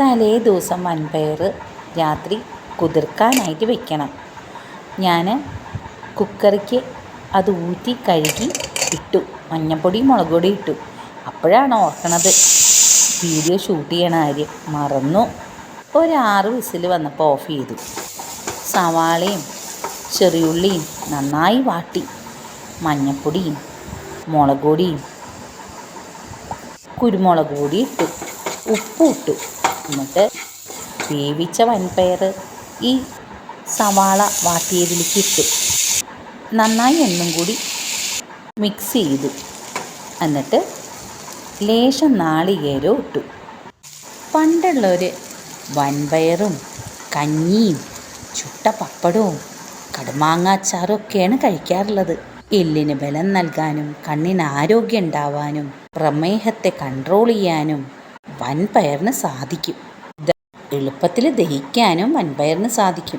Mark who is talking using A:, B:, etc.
A: തലേ ദിവസം വൻപയർ രാത്രി കുതിർക്കാനായിട്ട് വെക്കണം. ഞാൻ കുക്കറിക്ക് അത് ഊറ്റി കഴുകി ഇട്ടു. മഞ്ഞപ്പൊടിയും മുളക് പൊടി ഇട്ടു. അപ്പോഴാണ് ഓർക്കണത്. വീഡിയോ ഷൂട്ട് ചെയ്യണ കാര്യം മറന്നു. ഒരാറ് വിസിൽ വന്നപ്പോൾ ഓഫ് ചെയ്തു. സവാളയും ചെറിയുള്ളിയും നന്നായി വാട്ടി. മഞ്ഞപ്പൊടിയും മുളക് പൊടിയും കുരുമുളക് പൊടി ഇട്ടു. ഉപ്പും ഇട്ടു. എന്നിട്ട് വേവിച്ച വൻപയർ ഈ സവാള വാട്ടിയതിലേക്ക് ഇട്ടു. നന്നായി ഒന്നും കൂടി മിക്സ് ചെയ്തു. എന്നിട്ട് ലേശം നാളികേരവും ഇട്ടു. പണ്ടുള്ളവർ വൻപയറും കഞ്ഞിയും ചുട്ട പപ്പടവും കടുമാങ്ങാച്ചാറും ഒക്കെയാണ് കഴിക്കാറുള്ളത്. എല്ലിന് ബലം നൽകാനും കണ്ണിന് ആരോഗ്യം ഉണ്ടാവാനും പ്രമേഹത്തെ കൺട്രോൾ ചെയ്യാനും വൻപയറിന് സാധിക്കും. എളുപ്പത്തിൽ ദഹിക്കാനും വൻപയറിന് സാധിക്കും.